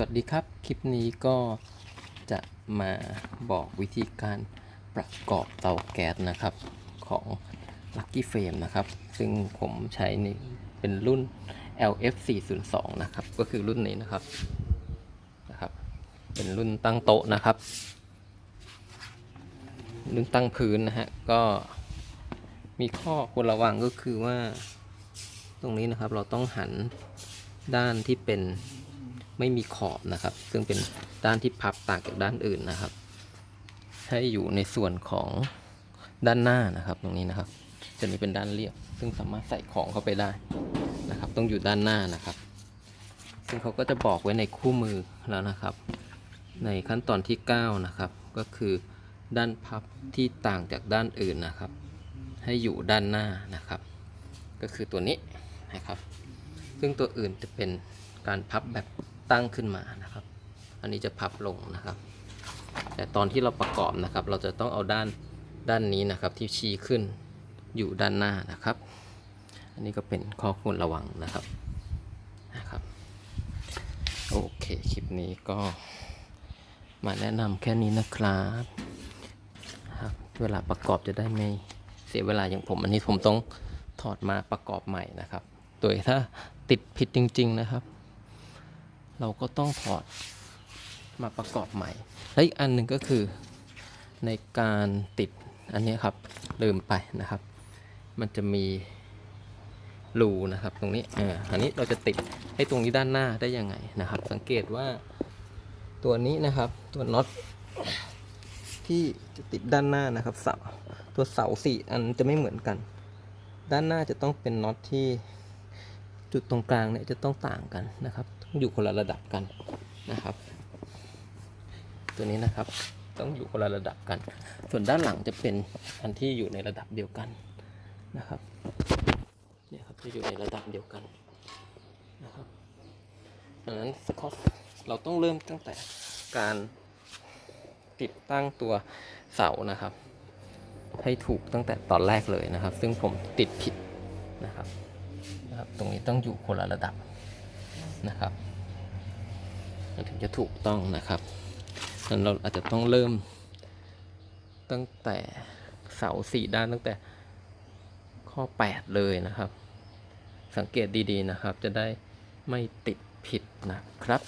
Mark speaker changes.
Speaker 1: วัสดีครับ คลิปนี้ก็จะมาบอกวิธีการประกอบเตาแก๊สนะครับของ Lucky Frame นะครับ ซึ่งผมใช้ในเป็นรุ่น LF 402นะครับ ก็คือรุ่นนี้นะครับนะครับ เป็นรุ่นตั้งโต๊ะนะครับ รุ่นตั้งพื้นนะฮะ ก็มีข้อควรระวังก็คือว่า ตรงนี้นะครับเราต้องหันด้านที่เป็น ไม่มีขอบนะครับ ซึ่งเป็นด้านที่พับต่างจากด้านอื่นนะครับ ให้อยู่ในส่วนของด้านหน้านะครับ ตรงนี้นะครับจะมีเป็นด้านเรียบ ซึ่งสามารถใส่ของเข้าไปได้นะครับ ต้องอยู่ด้านหน้านะครับ ซึ่งเขาก็จะบอกไว้ในคู่มือแล้วนะครับ ในขั้นตอนที่ 9 นะครับ ก็คือด้านพับที่ต่างจากด้านอื่นนะครับ ให้อยู่ด้านหน้านะครับ ก็คือตัวนี้นะครับ ซึ่งตัวอื่นจะเป็นการพับแบบ ตั้งขึ้นมานะครับ อันนี้จะพับลงนะครับ แต่ตอนที่เราประกอบนะครับ เราจะต้องเอาด้านด้านนี้นะครับที่ชี้ขึ้นอยู่ด้านหน้านะครับ อันนี้ก็เป็นข้อควรระวังนะครับนะครับโอเคคลิปนี้ก็มาแนะนำแค่นี้นะครับครับเวลาประกอบจะได้ไม่เสียเวลาอย่างผม อันนี้ผมต้องถอดมาประกอบใหม่นะครับ โดยถ้าติดผิดจริง ๆ นะครับ เราก็ต้องถอดมาประกอบใหม่ และอีกอันหนึ่งก็คือในการติดอันนี้ครับลืมไปนะครับ มันจะมีรูนะครับ ตรงนี้เอออันนี้เราจะติดให้ตรงนี้ด้านหน้าได้ยังไงนะครับ สังเกตว่าตัวนี้นะครับตัวน็อตที่จะติดด้านหน้านะครับเสาตัวเสาสี่อันจะไม่เหมือนกัน ด้านหน้าจะต้องเป็นน็อตที่ จุดตรงกลางเนี่ยจะต้องต่างกันนะครับต้องอยู่คนละระดับกันนะครับ ตัวนี้นะครับต้องอยู่คนละระดับกัน ส่วนด้านหลังจะเป็นอันที่อยู่ในระดับเดียวกันนะครับเนี่ยครับจะอยู่ในระดับเดียวกันนะครับดังนั้นข้อเราต้องเริ่มตั้งแต่การติดตั้งตัวเสานะครับ ให้ถูกตั้งแต่ตอนแรกเลยนะครับ ซึ่งผมติดผิดนะครับ นะครับ ตรงนี้ต้องอยู่คนละระดับนะครับมันถึงจะถูกต้องนะครับนั้นเราอาจจะต้องเริ่ม ตั้งแต่เสาสี่ด้านตั้งแต่ข้อ 8 เลยนะครับ สังเกตดีๆนะครับ จะได้ไม่ติดผิดนะครับ